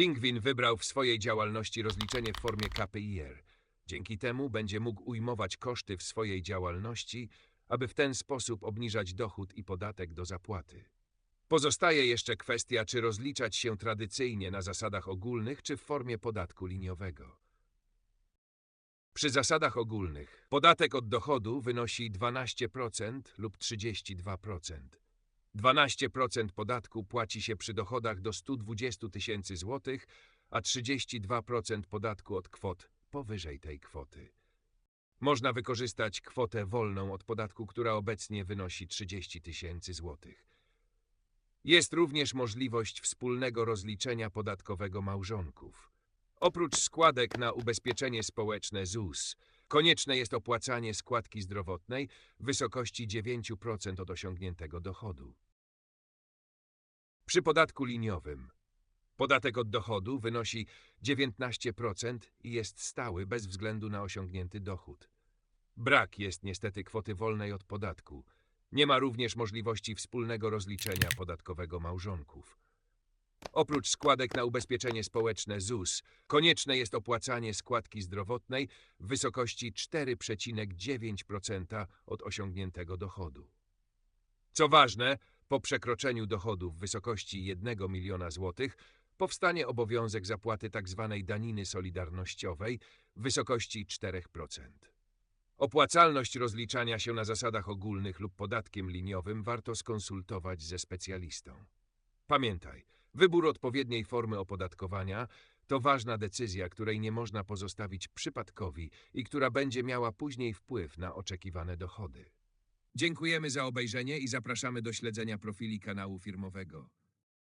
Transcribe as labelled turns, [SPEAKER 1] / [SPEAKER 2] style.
[SPEAKER 1] Pingwin wybrał w swojej działalności rozliczenie w formie KPIR. Dzięki temu będzie mógł ujmować koszty w swojej działalności, aby w ten sposób obniżać dochód i podatek do zapłaty. Pozostaje jeszcze kwestia, czy rozliczać się tradycyjnie na zasadach ogólnych, czy w formie podatku liniowego. Przy zasadach ogólnych podatek od dochodu wynosi 12% lub 32%. 12% podatku płaci się przy dochodach do 120 tysięcy złotych, a 32% podatku od kwot powyżej tej kwoty. Można wykorzystać kwotę wolną od podatku, która obecnie wynosi 30 tysięcy złotych. Jest również możliwość wspólnego rozliczenia podatkowego małżonków. Oprócz składek na ubezpieczenie społeczne ZUS, konieczne jest opłacanie składki zdrowotnej w wysokości 9% od osiągniętego dochodu. Przy podatku liniowym podatek od dochodu wynosi 19% i jest stały bez względu na osiągnięty dochód. Brak jest niestety kwoty wolnej od podatku. Nie ma również możliwości wspólnego rozliczenia podatkowego małżonków. Oprócz składek na ubezpieczenie społeczne ZUS, konieczne jest opłacanie składki zdrowotnej w wysokości 4,9% od osiągniętego dochodu. Co ważne, po przekroczeniu dochodu w wysokości 1 miliona złotych powstanie obowiązek zapłaty tzw. daniny solidarnościowej w wysokości 4%. Opłacalność rozliczania się na zasadach ogólnych lub podatkiem liniowym warto skonsultować ze specjalistą. Pamiętaj, wybór odpowiedniej formy opodatkowania to ważna decyzja, której nie można pozostawić przypadkowi i która będzie miała później wpływ na oczekiwane dochody. Dziękujemy za obejrzenie i zapraszamy do śledzenia profili kanału firmowego.